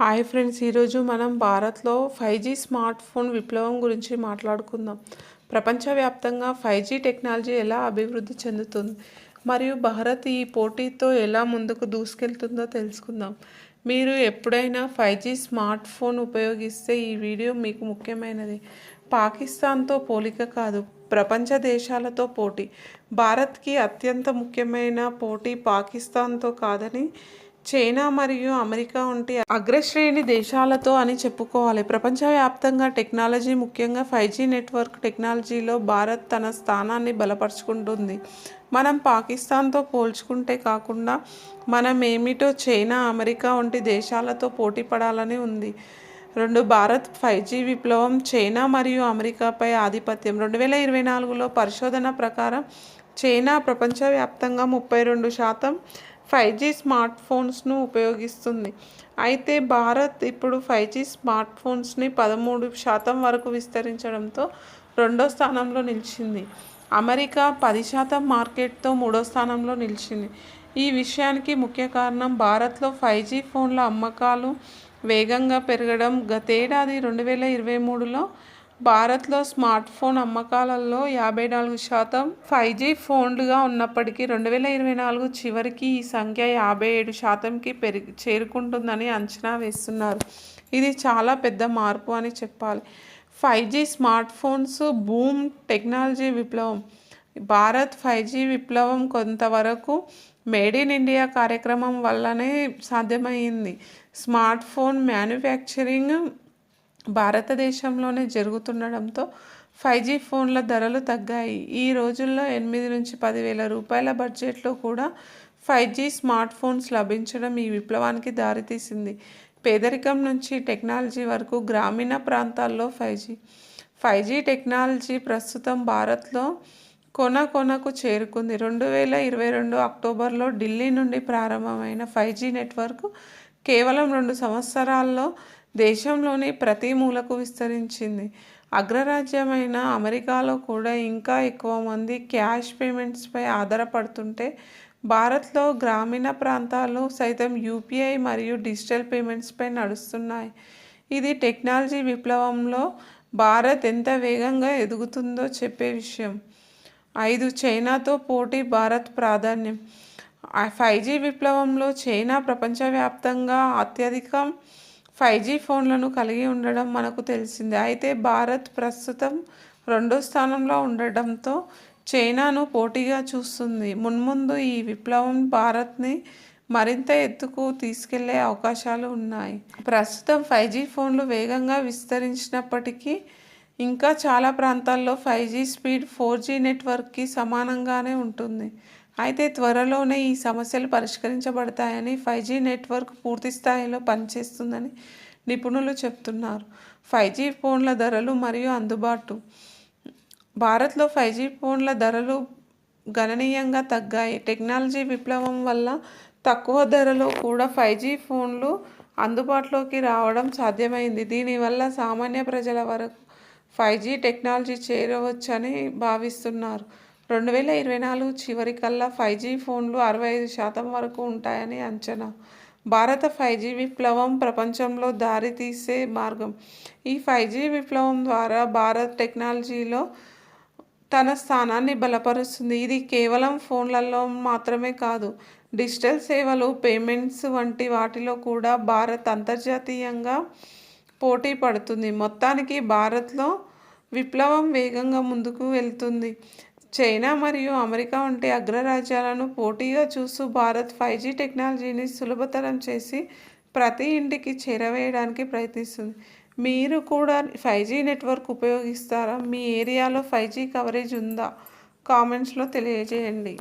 Hi friends ఈరోజు మనం భారత్లో ఫైవ్ జీ స్మార్ట్ ఫోన్ విప్లవం గురించి మాట్లాడుకుందాం. ప్రపంచవ్యాప్తంగా ఫైవ్ జీ టెక్నాలజీ ఎలా అభివృద్ధి చెందుతుంది మరియు భారత్ ఈ పోటీతో ఎలా ముందుకు దూసుకెళ్తుందో తెలుసుకుందాం. మీరు ఎప్పుడైనా ఫైవ్ జీ స్మార్ట్ ఫోన్ ఉపయోగిస్తే ఈ వీడియో మీకు ముఖ్యమైనది. పాకిస్తాన్తో పోలిక కాదు ప్రపంచ దేశాలతో పోటీ. భారత్కి అత్యంత ముఖ్యమైన పోటీ పాకిస్తాన్తో కాదని చైనా మరియు అమెరికా వంటి అగ్రశ్రేణి దేశాలతో అని చెప్పుకోవాలి. ప్రపంచవ్యాప్తంగా టెక్నాలజీ ముఖ్యంగా ఫైవ్ జీ నెట్వర్క్ టెక్నాలజీలో భారత్ తన స్థానాన్ని బలపరుచుకుంటుంది. మనం పాకిస్తాన్తో పోల్చుకుంటే కాకుండా మనం ఏమిటో చైనా అమెరికా వంటి దేశాలతో పోటీ పడాలని ఉంది. రెండు భారత్ ఫైవ్ జీ విప్లవం చైనా మరియు అమెరికాపై ఆధిపత్యం. రెండు వేల ఇరవై నాలుగులో పరిశోధన ప్రకారం చైనా ప్రపంచవ్యాప్తంగా ముప్పై రెండు శాతం ఫైవ్ జీ స్మార్ట్ ఫోన్స్ను ఉపయోగిస్తుంది. అయితే భారత్ ఇప్పుడు ఫైవ్ జీ స్మార్ట్ ఫోన్స్ని పదమూడు శాతం వరకు విస్తరించడంతో రెండో స్థానంలో నిలిచింది. అమెరికా పది శాతం మార్కెట్తో మూడో స్థానంలో నిలిచింది. ఈ విషయానికి ముఖ్య కారణం భారత్లో ఫైవ్ జీ ఫోన్ల అమ్మకాలు వేగంగా పెరగడం. గతేడాది రెండు వేల ఇరవై మూడులో భారత్లో స్మార్ట్ ఫోన్ అమ్మకాలలో యాభై నాలుగు శాతం ఫైవ్ జీ ఫోన్లుగా ఉన్నప్పటికీ రెండు వేల ఇరవై నాలుగు చివరికి ఈ సంఖ్య యాభై ఏడు శాతంకి పెరిగి చేరుకుంటుందని అంచనా వేస్తున్నారు. ఇది చాలా పెద్ద మార్పు అని చెప్పాలి. Five G smart phones boom technology విప్లవం. భారత్ ఫైవ్ జీ విప్లవం కొంతవరకు మేడ్ ఇన్ ఇండియా కార్యక్రమం వల్లనే సాధ్యమైంది. స్మార్ట్ ఫోన్ మ్యానుఫ్యాక్చరింగ్ భారతదేశంలోనే జరుగుతుండడంతో ఫైవ్ జీ ఫోన్ల ధరలు తగ్గాయి. ఈ రోజుల్లో ఎనిమిది నుంచి పదివేల రూపాయల బడ్జెట్లో కూడా ఫైవ్ జీ స్మార్ట్ ఫోన్స్ లభించడం ఈ విప్లవానికి దారితీసింది. పేదరికం నుంచి టెక్నాలజీ వరకు గ్రామీణ ప్రాంతాల్లో five G five G technology ప్రస్తుతం భారత్లో కొన కొనకు చేరుకుంది. రెండు వేల ఇరవై రెండు అక్టోబర్లో ఢిల్లీ నుండి ప్రారంభమైన ఫైవ్ జీ నెట్వర్క్ కేవలం రెండు సంవత్సరాల్లో దేశంలోని ప్రతి మూలకు విస్తరించింది. అగ్రరాజ్యమైన అమెరికాలో కూడా ఇంకా ఎక్కువ మంది క్యాష్ పేమెంట్స్పై ఆధారపడుతుంటే భారత్లో గ్రామీణ ప్రాంతాలు సైతం యూపీఐ మరియు డిజిటల్ పేమెంట్స్పై నడుస్తున్నాయి. ఇది టెక్నాలజీ విప్లవంలో భారత్ ఎంత వేగంగా ఎదుగుతుందో చెప్పే విషయం. ఐదు చైనాతో పోటీ భారత్ ప్రాధాన్యం. ఫైవ్ జీ విప్లవంలో చైనా ప్రపంచవ్యాప్తంగా అత్యధికం ఫైవ్ జీ ఫోన్లను కలిగి ఉండడం మనకు తెలిసిందే. అయితే భారత్ ప్రస్తుతం రెండో స్థానంలో ఉండడంతో చైనాను పోటీగా చూస్తుంది. మున్ముందు ఈ విప్లవం భారత్ని మరింత ఎత్తుకు తీసుకెళ్ళే అవకాశాలు ఉన్నాయి. ప్రస్తుతం ఫైవ్ జీ ఫోన్లు వేగంగా విస్తరించినప్పటికీ ఇంకా చాలా ప్రాంతాల్లో five G speed four G నెట్వర్క్కి సమానంగానే ఉంటుంది. అయితే త్వరలోనే ఈ సమస్యలు పరిష్కరించబడతాయని ఫైవ్ జీ నెట్వర్క్ పూర్తి స్థాయిలో పనిచేస్తుందని నిపుణులు చెప్తున్నారు. ఫైవ్ జీ ఫోన్ల ధరలు మరియు అందుబాటు. భారత్లో ఫైవ్ జీ ఫోన్ల ధరలు గణనీయంగా తగ్గాయి. టెక్నాలజీ విప్లవం వల్ల తక్కువ ధరలో కూడా ఫైవ్ జీ ఫోన్లు అందుబాటులోకి రావడం సాధ్యమైంది. దీనివల్ల సామాన్య ప్రజల వరకు ఫైవ్ జీ టెక్నాలజీ చేరవచ్చని భావిస్తున్నారు. రెండు వేల ఇరవై నాలుగు చివరికల్లా ఫైవ్ జీ ఫోన్లు అరవై ఐదు శాతం వరకు ఉంటాయని అంచనా. భారత ఫైవ్ జీ విప్లవం ప్రపంచంలో దారితీసే మార్గం. ఈ ఫైవ్ జీ విప్లవం ద్వారా భారత్ టెక్నాలజీలో తన స్థానాన్ని బలపరుస్తుంది. ఇది కేవలం ఫోన్లలో మాత్రమే కాదు డిజిటల్ సేవలు పేమెంట్స్ వంటి వాటిలో కూడా భారత్ అంతర్జాతీయంగా పోటీ పడుతుంది. మొత్తానికి భారత్లో విప్లవం వేగంగా ముందుకు వెళ్తుంది. చైనా మరియు అమెరికా వంటి అగ్రరాజ్యాలను పోటీగా చూస్తూ భారత్ ఫైవ్ జీ టెక్నాలజీని సులభతరం చేసి ప్రతి ఇంటికి చేరవేయడానికి ప్రయత్నిస్తుంది. మీరు కూడా ఫైవ్ జీ నెట్వర్క్ ఉపయోగిస్తారా? మీ ఏరియాలో ఫైవ్ జీ కవరేజ్ ఉందా? కామెంట్స్లో తెలియజేయండి.